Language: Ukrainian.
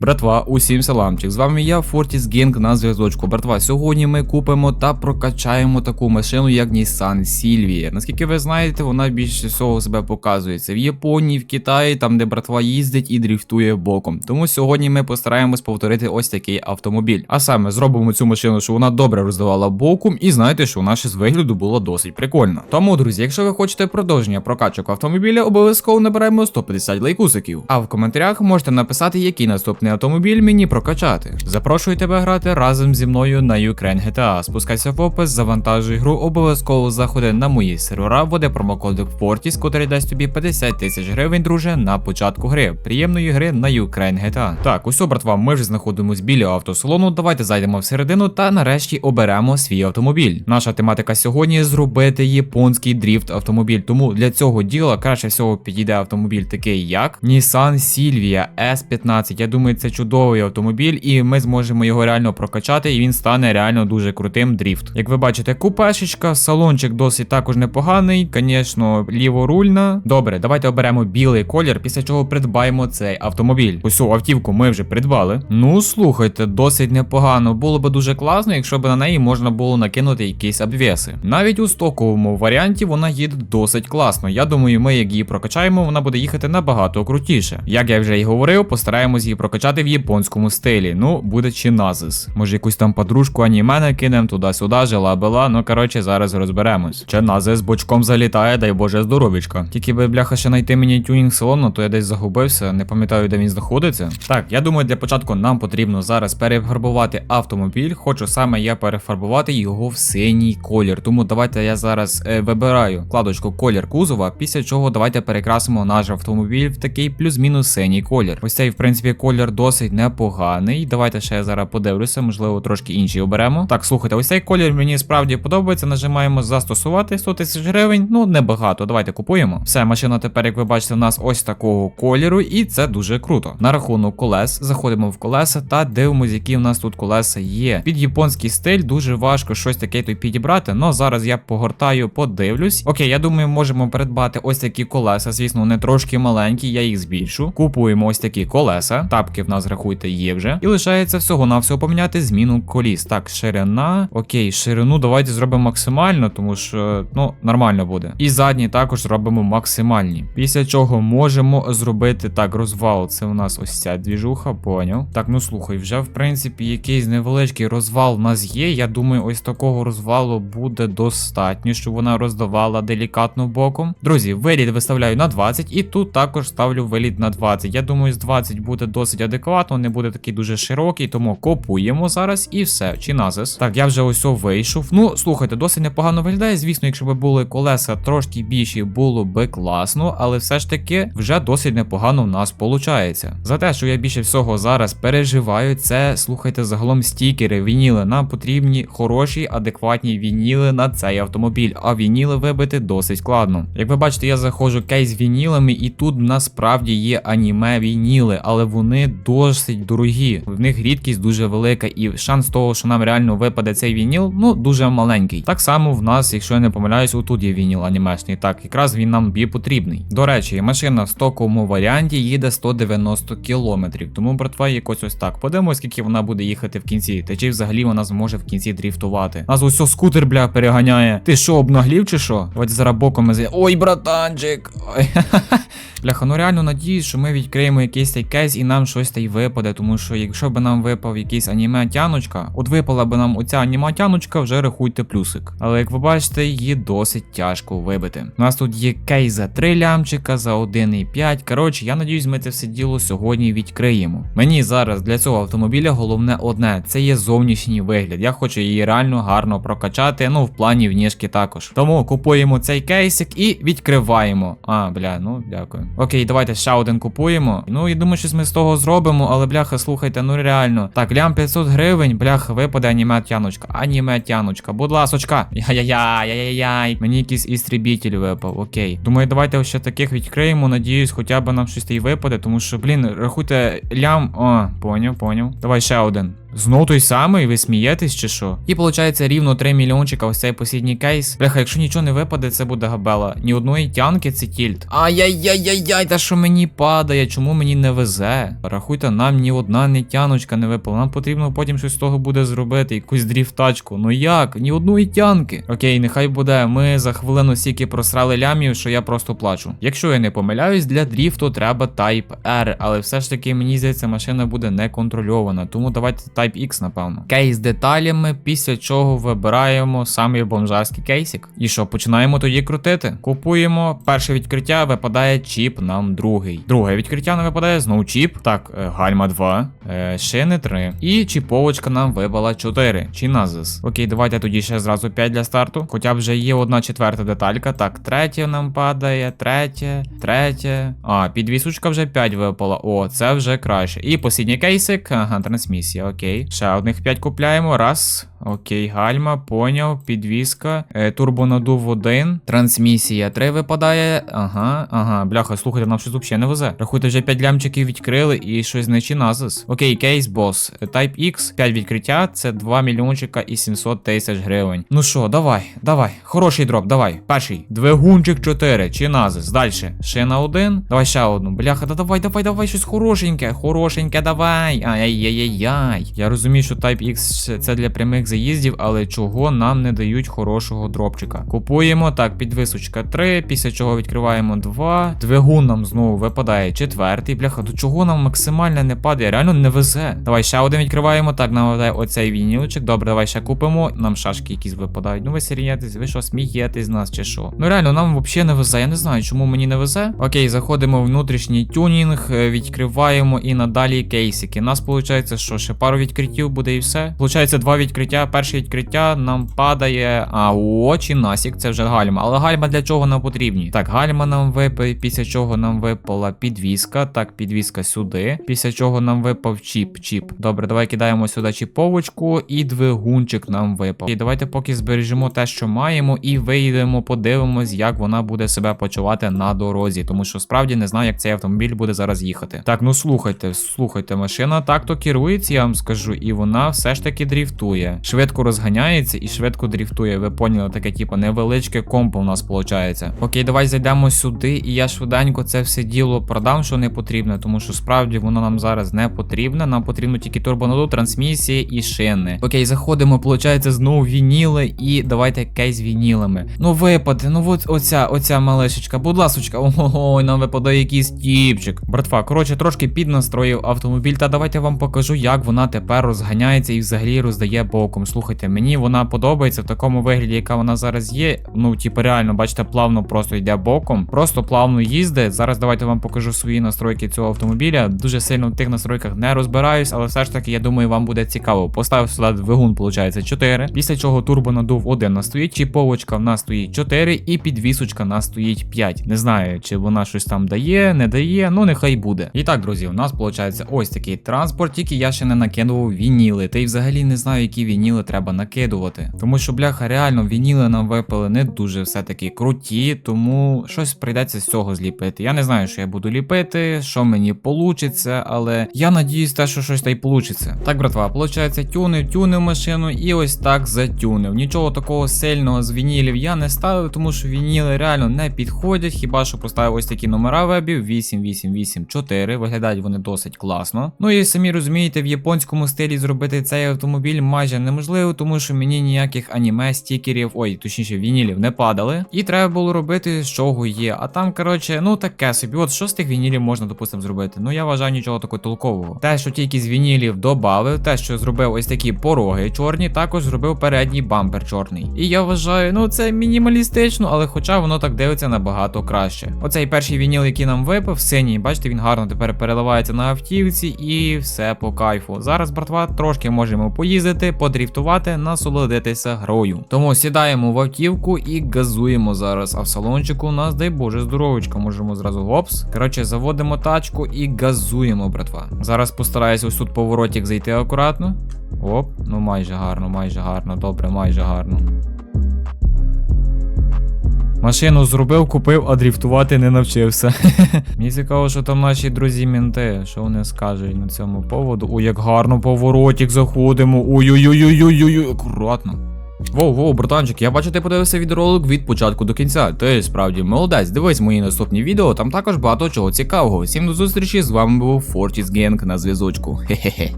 Братва, усім саламчик. З вами я, Фортіс Гінг на зв'язочку. Братва, сьогодні ми купимо та прокачаємо таку машину, як Nissan Silvia. Наскільки ви знаєте, вона більше всього себе показується в Японії, в Китаї, там де братва їздить і дріфтує боком. Тому сьогодні ми постараємось повторити ось такий автомобіль. А саме зробимо цю машину, щоб вона добре роздавала боком, і знаєте, що вона ще з вигляду було досить прикольно. Тому, друзі, якщо ви хочете продовження прокачок автомобіля, обов'язково набираємо 150 лайкусиків. А в коментарях можете написати, який наступний автомобіль мені прокачати. Запрошую тебе грати разом зі мною на Ukraine GTA. Спускайся в опис, завантажуй гру, обов'язково заходи на мої сервера, вводи промокодик Fortis, котрий дасть тобі 50 тисяч гривень, друже, на початку гри. Приємної гри на Ukraine GTA. Так, усьо, братва, ми вже знаходимось біля автосалону. Давайте зайдемо всередину та нарешті оберемо свій автомобіль. Наша тематика сьогодні зробити японський дріфт автомобіль. Тому для цього діла краще всього підійде автомобіль такий як Nissan Silvia S15. Я думаю, це чудовий автомобіль, і ми зможемо його реально прокачати, і він стане реально дуже крутим дріфт. Як ви бачите, купешечка, салончик досить також непоганий. Звісно, ліворульна. Добре, давайте оберемо білий колір, після чого придбаємо цей автомобіль. Усю автівку ми вже придбали. Ну слухайте, досить непогано. Було би дуже класно, якщо б на неї можна було накинути якісь обвеси. Навіть у стоковому варіанті вона їде досить класно. Я думаю, ми як її прокачаємо, вона буде їхати набагато крутіше. Як я вже й говорив, постараємось її прокачати в японському стилі. Ну, буде чи назис. Може, якусь там подружку аніме накинем туди-сюди, жила била. Ну коротше, зараз розберемось. Чи назис бочком залітає, дай Боже здоровічка. Тільки би бляха ще знайти мені тюнінг салону, то я десь загубився, не пам'ятаю, де він знаходиться. Так, я думаю, для початку нам потрібно зараз перефарбувати автомобіль. Хочу саме я перефарбувати його в синій колір. Тому давайте я зараз е, вибираю вкладочку колір кузова, після чого давайте перекрасимо наш автомобіль в такий плюс-мінус синій колір. Ось цей, в принципі, колір досить непоганий. Давайте ще я зараз подивлюся, можливо, трошки інший оберемо. Так, слухайте, ось цей колір мені справді подобається. Нажимаємо застосувати 100 тисяч гривень. Ну, небагато. Давайте купуємо. Все, машина тепер, як ви бачите, у нас ось такого кольору, і це дуже круто. На рахунок колес заходимо в колеса та дивимося, які в нас тут колеса є. Під японський стиль дуже важко щось таке тут підібрати. але зараз я погортаю, подивлюсь. Окей, я думаю, можемо придбати ось такі колеса. Звісно, вони трошки маленькі, я їх збільшу. Купуємо ось такі колеса. Тапки в нас рахуйте є вже. І лишається всього на всього поміняти зміну коліс. Так, ширина. Окей, ширину давайте зробимо максимально, тому що ну нормально буде. І задні також зробимо максимальні. Після чого можемо зробити так, розвал. Це у нас ось ця двіжуха, поняв. Так, ну слухай, вже в принципі якийсь невеличкий розвал в нас є. Я думаю, ось такого розвалу буде достатньо, щоб вона роздавала делікатно боком. Друзі, виліт виставляю на 20, і тут також ставлю виліт на 20. Я думаю, з 20 буде досить адекватно, не буде такий дуже широкий, тому копуємо зараз і все. Чи назис. Так, я вже ось вийшов. Ну, слухайте, досить непогано виглядає. Звісно, якщо б були колеса трошки більші, було би класно, але все ж таки вже досить непогано в нас виходить. За те, що я більше всього зараз переживаю, це слухайте загалом стікери, вініли. Нам потрібні хороші, адекватні вініли на цей автомобіль, а вініли вибити досить складно. Як ви бачите, я заходжу кейс з вінілами, і тут насправді є аніме вініли, але вони досить дорогі. В них рідкість дуже велика, і шанс того, що нам реально випаде цей вініл, ну дуже маленький. Так само в нас, якщо я не помиляюсь, отут є вініл анімешний. Так, якраз він нам бі потрібний. До речі, машина в стоковому варіанті їде 190 кілометрів. Тому, братва, якось ось так. Подивимось, скільки вона буде їхати в кінці. Та чи взагалі вона зможе в кінці дріфтувати. Нас ось скутер, бля, переганяє. Ти що, обнаглів чи що? Давайте зараз боком зай- Ой, братанчик. Ой. Бляха, ну реально надіюсь, що ми відкриємо якийсь кейс і нам щось та й випаде, тому що якщо б нам випав якийсь аніме-тяночка, от випала б нам оця аніме-тяночка, вже рахуйте плюсик. Але як ви бачите, її досить тяжко вибити. У нас тут є кейс за 3 лямчика, за 1,5. Коротше, я надіюсь, ми це все діло сьогодні відкриємо. Мені зараз для цього автомобіля головне одне це є зовнішній вигляд. Я хочу її реально гарно прокачати, ну в плані вніжки також. Тому купуємо цей кейсик і відкриваємо. А, бля, ну дякую. Окей, давайте ще один купуємо. Ну і думаю, щось ми з того зробимо, але бляха, слухайте, ну реально. Так, лям 500 гривень, бляха, випаде аніме тяночка. Аніме тяночка, будь яй-яй-яй. Мені якийсь істрібітель випав, окей. Думаю, давайте ще таких відкриємо. Надіюсь, хоча б нам щось й випаде, тому що, блін, рахуйте, лям. О, поняв, поняв. Давай ще один. Знов той самий, ви смієтесь чи що? І виходить рівно 3 мільйончика ось цей посідній кейс. Бляха, якщо нічого не випаде, це буде габела. Ні одної тянки це тільт. Ай-яй-яй-яй-яй, та що мені падає, чому мені не везе? Рахуйте, нам ні одна не тяночка не випала. Нам потрібно потім щось з того буде зробити, якусь дріфтачку. Ну як? Ні одної тянки. Окей, нехай буде. Ми за хвилину стільки просрали лямів, що я просто плачу. Якщо я не помиляюсь, для дріфту треба Type R, але все ж таки мені здається, машина буде не контрольована. Тому давайте Type X, напевно. Кейс деталями, після чого вибираємо самий бомжарський кейсик. І що, починаємо тоді крутити? Купуємо перше відкриття, випадає чіп нам другий. Друге відкриття нам випадає знову чіп. Так, е, гальма 2, е, шини 3. І чіповочка нам випала 4. Чи назис. Окей, давайте тоді ще зразу 5 для старту. Хоча вже є одна четверта деталька. Так, третя нам падає, третє, третє. А, підвісочка вже 5 випала. О, це вже краще. І послідній кейсик. Ага, трансмісія, окей. Ще одних 5 купляємо. Раз. Окей, гальма, поняв, підвіска, е, турбонадув 1, трансмісія 3 випадає. Ага, ага, бляха, слухайте, нам щось взагалі не везе. Рахуйте, вже 5 лямчиків відкрили і щось чи назис. Окей, кейс бос. Type X, 5 відкриття, це 2 мільйончика і 700 тисяч гривень. Ну що, давай, давай. Хороший дроп, давай. Перший. Двигунчик 4, чи назис. Дальше. Шина 1. Давай ще одну. Бляха, да давай, давай, давай, щось хорошеньке. Хорошеньке, давай. Ай-яй-яй-яй. Я розумію, що Type X це для прямих заїздів, але чого нам не дають хорошого дропчика. Купуємо так, підвисочка 3, після чого відкриваємо 2. Двигун нам знову випадає четвертий. Бляха, до чого нам максимально не падає? Реально не везе. Давай ще один відкриваємо. Так, нам випадає оцей вінілчик. Добре, давай ще купимо. Нам шашки якісь випадають. Ну ви серієтесь, ви що, смієтесь з нас чи що? Ну реально, нам взагалі не везе. Я не знаю, чому мені не везе. Окей, заходимо в внутрішній тюнінг, е, відкриваємо і надалі кейсики. Нас виходить, що ще пару відкриттів буде і все. Получається, два відкриття. Перше відкриття нам падає. А очі насік, це вже гальма. Але гальма для чого нам потрібні? Так, гальма нам випає, після чого нам випала підвіска. Так, підвіска сюди. Після чого нам випав чіп. Чіп. Добре, давай кидаємо сюди чіповочку і двигунчик нам випав. І давайте поки збережемо те, що маємо, і вийдемо, подивимось, як вона буде себе почувати на дорозі. Тому що справді не знаю, як цей автомобіль буде зараз їхати. Так, ну слухайте, слухайте, машина так-то керується, я вам скажу, і вона все ж таки дріфтує. Швидко розганяється і швидко дріфтує. Ви поняли, таке, типу, невеличке компо у нас виходить. Окей, давай зайдемо сюди, і я швиденько це все діло продам, що не потрібно, тому що справді воно нам зараз не потрібне. Нам потрібно тільки турбонаду, трансмісії і шини. Окей, заходимо, виходить, знову вініли, і давайте кейс вінілами. Ну випаде, ну от оця, оця малишечка, будь ласочка, ой, нам випадає якийсь тіпчик. Братва, коротше, трошки піднастроїв автомобіль, та давайте вам покажу, як вона тепер розганяється і взагалі роздає боком. Слухайте, мені вона подобається в такому вигляді, яка вона зараз є. Ну, типу, реально, бачите, плавно просто йде боком, просто плавно їздить. Зараз давайте вам покажу свої настройки цього автомобіля. Дуже сильно в тих настройках не розбираюсь, але все ж таки, я думаю, вам буде цікаво. Поставив сюди двигун, виходить, 4. Після чого турбонадув 1 нас стоїть, чіповочка в нас стоїть 4, і підвісочка в стоїть 5. Не знаю, чи вона щось там дає, не дає, ну нехай буде. І так, друзі, у нас виходить ось такий транспорт, тільки я ще не накидував вініли. Та й взагалі не знаю, які вініли треба накидувати. Тому що, бляха, реально, вініли нам випали не дуже все-таки круті, тому щось прийдеться з цього зліпити. Я не знаю, що я буду ліпити, що мені получиться, але я надіюсь, те, що щось та й получиться. Так, братва, виходить, тюнив, тюнив машину і ось так затюнив. Нічого такого сильного з вінілів я не ставив, тому що вініли реально не підходять. Хіба що поставив ось такі номера вебів 8884. Виглядають вони досить класно. Ну і самі розумієте, в японському стилі зробити цей автомобіль майже неможливо, тому що мені ніяких аніме, стікерів, ой, точніше, вінілів не падали. І треба було робити, з чого є. А там, коротше, ну таке собі. От що з тих вінілів можна, допустимо, зробити? Ну я вважаю нічого такого толкового. Те, що тільки з вінілів додав, те, що зробив ось такі пороги чорні, також зробив передній бампер чорний. І я вважаю, ну це мінімалістично, але хоча воно так дивиться набагато краще. Оцей перший вініл, який нам випав, синій, бачите, він гарно тепер переливається на автівці і все по кайфу. Зараз, братва, трошки можемо поїздити, подріфтувати, насолодитися грою. Тому сідаємо в автівку і газуємо зараз. А в салончику у нас, дай Боже, здоровочка, можемо зразу гопс. Коротше, заводимо тачку і газуємо, братва. Зараз постараюся ось тут поворотик зайти акуратно. Оп, ну майже гарно, майже гарно, добре, майже гарно. Машину зробив, купив, а дріфтувати не навчився. Мені цікаво, що там наші друзі мінти, що вони скажуть на цьому поводу. Ой, як гарно поворотик заходимо. Ой-ой-ой-ой-ой-ой, акуратно. Воу, воу, братанчик, я бачу, ти подивився відеоролик від початку до кінця. Ти справді молодець, дивись мої наступні відео, там також багато чого цікавого. Всім до зустрічі, з вами був Fortis Gang на зв'язочку. Хе-хе-хе.